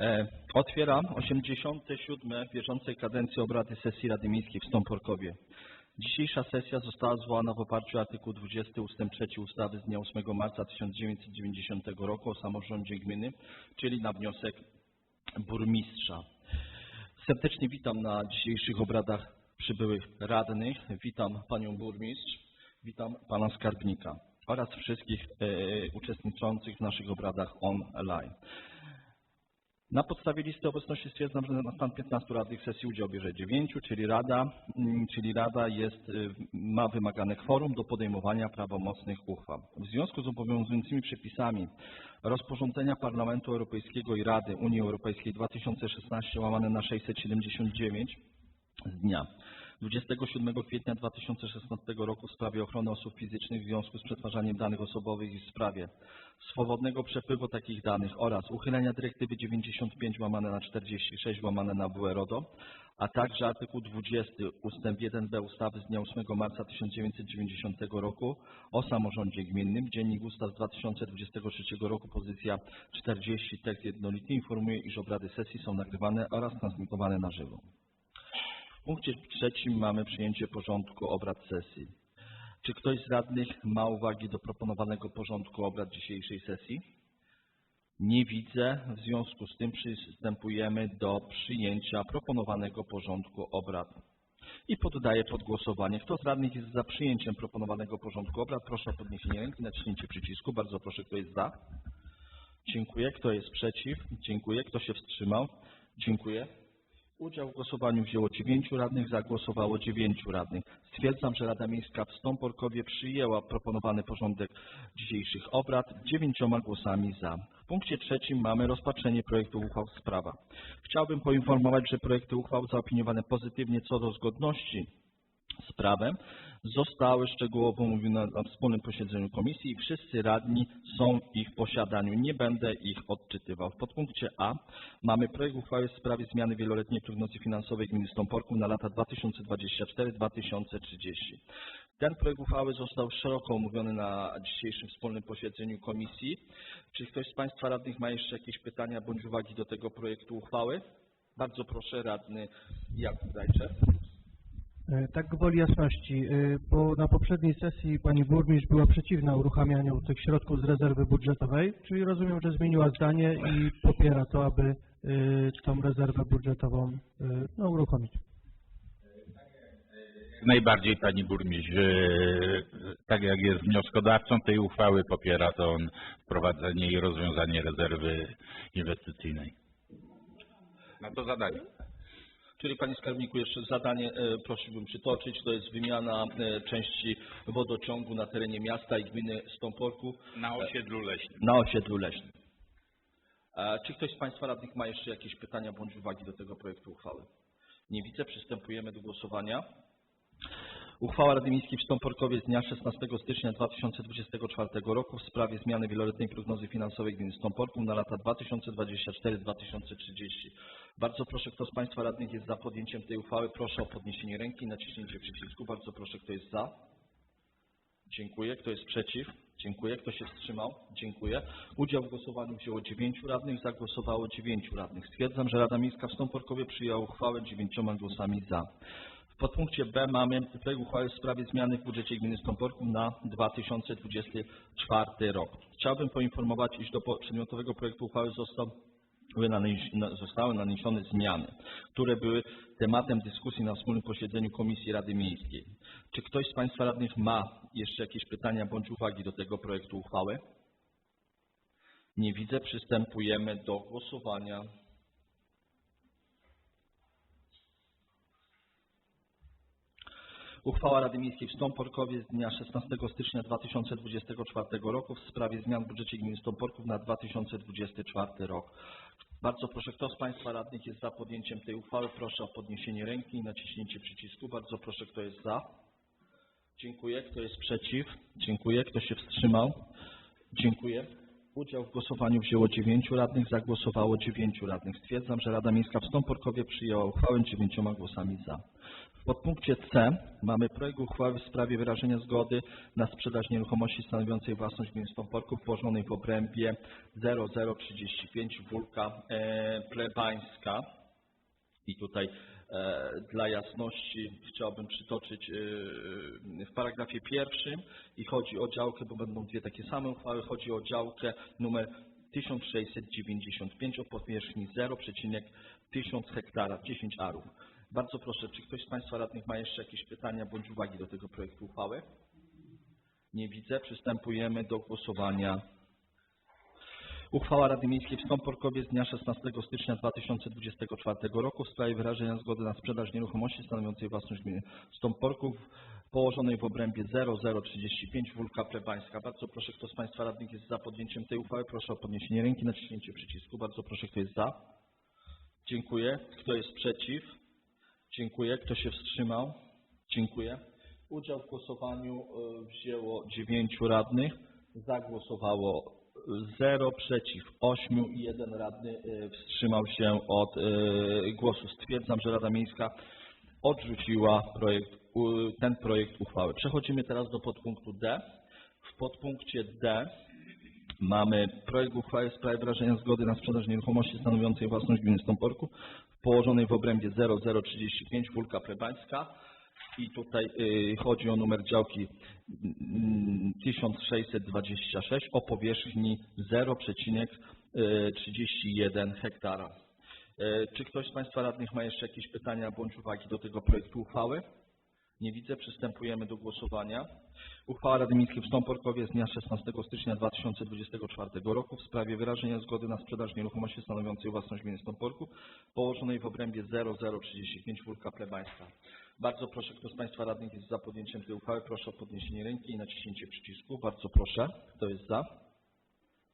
E, Otwieram 87. bieżącej kadencji obrady sesji Rady Miejskiej w Stąporkowie. Dzisiejsza sesja została zwołana w oparciu o artykuł 20 ust. 3 ustawy z dnia 8 marca 1990 roku o samorządzie gminy, czyli na wniosek burmistrza. Serdecznie witam na dzisiejszych obradach przybyłych radnych. Witam panią burmistrz, witam pana skarbnika oraz wszystkich e, uczestniczących w naszych obradach online. Na podstawie listy obecności stwierdzam, że na stan 15 radnych sesji udział bierze 9, czyli Rada, mm, czyli Rada jest, y, ma wymagane kworum do podejmowania prawomocnych uchwał. W związku z obowiązującymi przepisami rozporządzenia Parlamentu Europejskiego i Rady Unii Europejskiej 2016 łamane na 679 z dnia 27 kwietnia 2016 roku w sprawie ochrony osób fizycznych w związku z przetwarzaniem danych osobowych i w sprawie swobodnego przepływu takich danych oraz uchylenia dyrektywy 95 łamane na 46 łamane na WE RODO, a także artykuł 20 ustęp 1b ustawy z dnia 8 marca 1990 roku o samorządzie gminnym, Dziennik Ustaw z 2023 roku, pozycja 40, tekst jednolity informuje, iż obrady sesji są nagrywane oraz transmitowane na żywo. W punkcie trzecim mamy przyjęcie porządku obrad sesji. Czy ktoś z radnych ma uwagi do proponowanego porządku obrad dzisiejszej sesji? Nie widzę. W związku z tym przystępujemy do przyjęcia proponowanego porządku obrad. I poddaję pod głosowanie. Kto z radnych jest za przyjęciem proponowanego porządku obrad? Proszę o podniesienie ręki, naciśnięcie przycisku. Bardzo proszę, kto jest za? Dziękuję. Kto jest przeciw? Dziękuję. Kto się wstrzymał? Dziękuję. Udział w głosowaniu wzięło 9 radnych, za głosowało 9 radnych. Stwierdzam, że Rada Miejska w Stąporkowie przyjęła proponowany porządek dzisiejszych obrad dziewięcioma głosami za. W punkcie trzecim mamy rozpatrzenie projektu uchwał w sprawach. Chciałbym poinformować, że projekty uchwał zaopiniowane pozytywnie co do zgodności z prawem zostały szczegółowo omówione na wspólnym posiedzeniu komisji i wszyscy radni są w ich posiadaniu. Nie będę ich odczytywał. W podpunkcie A mamy projekt uchwały w sprawie zmiany wieloletniej prognozy finansowej gminy Stąporków na lata 2024-2030. Ten projekt uchwały został szeroko omówiony na dzisiejszym wspólnym posiedzeniu komisji. Czy ktoś z Państwa radnych ma jeszcze jakieś pytania bądź uwagi do tego projektu uchwały? Bardzo proszę, radny Jakub Zajczer. E, Tak gwoli jasności, e, bo na poprzedniej sesji pani burmistrz była przeciwna uruchamianiu tych środków z rezerwy budżetowej, czyli rozumiem, że zmieniła zdanie i popiera to, aby e, tą rezerwę budżetową no, uruchomić. Jak najbardziej pani burmistrz, tak jak jest wnioskodawcą tej uchwały, popiera to on wprowadzenie i rozwiązanie rezerwy inwestycyjnej. Na to zadanie. Czyli Panie Skarbniku, jeszcze zadanie e, prosiłbym przytoczyć. To jest wymiana e, części wodociągu na terenie miasta i gminy Stąporków Na osiedlu leśnym. na osiedlu leśnym. E, Czy ktoś z Państwa radnych ma jeszcze jakieś pytania bądź uwagi do tego projektu uchwały? Nie widzę. Przystępujemy do głosowania. Uchwała Rady Miejskiej w Stąporkowie z dnia 16 stycznia 2024 roku w sprawie zmiany wieloletniej prognozy finansowej gminy Stąporków na lata 2024-2030. Bardzo proszę, kto z Państwa radnych jest za podjęciem tej uchwały, proszę o podniesienie ręki i naciśnięcie przycisku. Bardzo proszę, kto jest za? Dziękuję. Kto jest przeciw? Dziękuję. Kto się wstrzymał? Dziękuję. Udział w głosowaniu wzięło 9 radnych, za głosowało 9 radnych. Stwierdzam, że Rada Miejska w Stąporkowie przyjęła uchwałę 9 głosami za. Podpunkcie B mamy projekt uchwały w sprawie zmiany w budżecie gminy Stąporków na 2024 rok. Chciałbym poinformować, iż do przedmiotowego projektu uchwały został zostały naniesione zmiany, które były tematem dyskusji na wspólnym posiedzeniu Komisji Rady Miejskiej. Czy ktoś z Państwa radnych ma jeszcze jakieś pytania bądź uwagi do tego projektu uchwały? Nie widzę. Przystępujemy do głosowania. Uchwała Rady Miejskiej w Stąporkowie z dnia 16 stycznia 2024 roku w sprawie zmian w budżecie gminy Stąporków na 2024 rok. Bardzo proszę, kto z Państwa radnych jest za podjęciem tej uchwały? Proszę o podniesienie ręki i naciśnięcie przycisku. Bardzo proszę, kto jest za? Dziękuję. Kto jest przeciw? Dziękuję. Kto się wstrzymał? Dziękuję. Udział w głosowaniu wzięło 9 radnych, za głosowało 9 radnych. Stwierdzam, że Rada Miejska w Stąporkowie przyjęła uchwałę 9 głosami za. W podpunkcie C mamy projekt uchwały w sprawie wyrażenia zgody na sprzedaż nieruchomości stanowiącej własność gminy Stąporków położonej w obrębie 0035 Wólka e, Plebańska. I tutaj e, dla jasności chciałbym przytoczyć e, w paragrafie pierwszym i chodzi o działkę, bo będą dwie takie same uchwały, chodzi o działkę numer 1695 o powierzchni 0,1000 hektara, 10 arów. Bardzo proszę, czy ktoś z Państwa radnych ma jeszcze jakieś pytania bądź uwagi do tego projektu uchwały? Nie widzę. Przystępujemy do głosowania. Uchwała Rady Miejskiej w Stąporkowie z dnia 16 stycznia 2024 roku w sprawie wyrażenia zgody na sprzedaż nieruchomości stanowiącej własność gminy Stąporków położonej w obrębie 0035 Wólka Plebańska. Bardzo proszę, kto z Państwa radnych jest za podjęciem tej uchwały, proszę o podniesienie ręki, naciśnięcie przycisku. Bardzo proszę, kto jest za. Dziękuję. Kto jest przeciw? Dziękuję. Kto się wstrzymał? Dziękuję. Udział w głosowaniu e, wzięło dziewięciu radnych. Za głosowało 0, przeciw 8 i jeden radny e, wstrzymał się od e, głosu. Stwierdzam, że Rada Miejska odrzuciła projekt, ten projekt uchwały. Przechodzimy teraz do podpunktu D. W podpunkcie D Mamy projekt uchwały w sprawie wyrażenia zgody na sprzedaż nieruchomości stanowiącej własność gminy Stąporku położonej w obrębie 0035 Wólka Plebańska i tutaj y, chodzi o numer działki mm, 1626 o powierzchni 0,31 hektara. Y, Czy ktoś z Państwa radnych ma jeszcze jakieś pytania bądź uwagi do tego projektu uchwały? Nie widzę. Przystępujemy do głosowania. Uchwała Rady Miejskiej w Stąporkowie z dnia 16 stycznia 2024 roku w sprawie wyrażenia zgody na sprzedaż nieruchomości stanowiącej własność gminy Stąporków położonej w obrębie 0035 Wólka Plebańska. Bardzo proszę, kto z Państwa radnych jest za podjęciem tej uchwały, proszę o podniesienie ręki i naciśnięcie przycisku. Bardzo proszę. Kto jest za?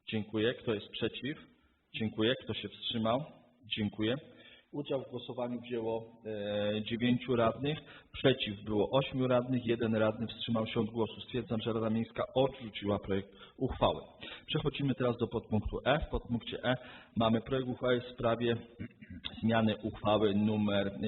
Dziękuję. Kto jest przeciw? Dziękuję. Kto się wstrzymał? Dziękuję. Udział w głosowaniu wzięło e, dziewięciu radnych, przeciw było ośmiu radnych, jeden radny wstrzymał się od głosu. Stwierdzam, że Rada Miejska odrzuciła projekt uchwały. Przechodzimy teraz do podpunktu E. W podpunkcie E mamy projekt uchwały w sprawie zmiany uchwały e,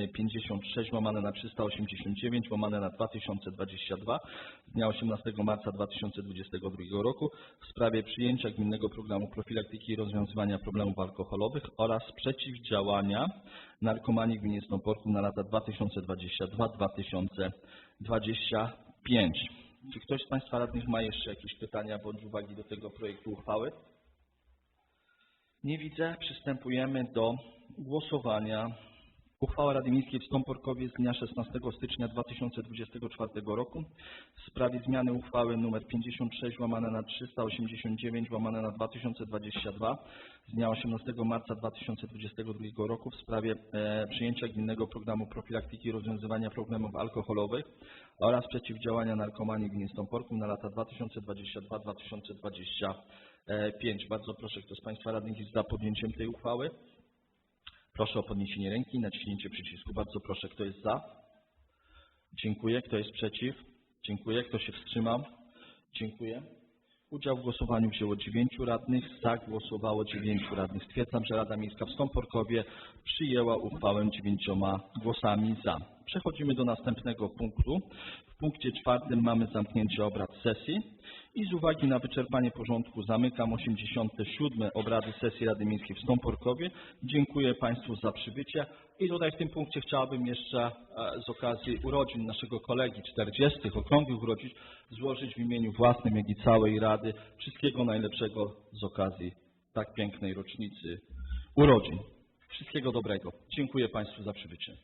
56 łamane na 389 łamane na 2022 z dnia 18 marca 2022 roku w sprawie przyjęcia gminnego programu profilaktyki i rozwiązywania problemów alkoholowych oraz przeciwdziałania narkomanii w gminie Stąporku na lata 2022-2025. Czy ktoś z Państwa radnych ma jeszcze jakieś pytania bądź uwagi do tego projektu uchwały? Nie widzę. Przystępujemy do głosowania. Uchwała Rady Miejskiej w Stąporkowie z dnia 16 stycznia 2024 roku w sprawie zmiany uchwały nr 56 łamane na 389 łamane na 2022 z dnia 18 marca 2022 roku w sprawie e, przyjęcia gminnego programu profilaktyki i rozwiązywania problemów alkoholowych oraz przeciwdziałania narkomanii w gminie Stąporku na lata 2022-2025. Bardzo proszę, kto z Państwa radnych jest za podjęciem tej uchwały? Proszę o podniesienie ręki i naciśnięcie przycisku. Bardzo proszę, kto jest za? Dziękuję. Kto jest przeciw? Dziękuję. Kto się wstrzymał? Dziękuję. Udział w głosowaniu wzięło dziewięciu radnych, za głosowało dziewięciu radnych. Stwierdzam, że Rada Miejska w Stąporkowie przyjęła uchwałę dziewięcioma głosami za. Przechodzimy do następnego punktu. W punkcie czwartym mamy zamknięcie obrad sesji i z uwagi na wyczerpanie porządku zamykam 87. obrady sesji Rady Miejskiej w Stąporkowie. Dziękuję Państwu za przybycie i tutaj w tym punkcie chciałbym jeszcze e, z okazji urodzin naszego kolegi 40. okrągłych urodzin złożyć w imieniu własnym, jak i całej Rady wszystkiego najlepszego z okazji tak pięknej rocznicy urodzin. Wszystkiego dobrego. Dziękuję Państwu za przybycie.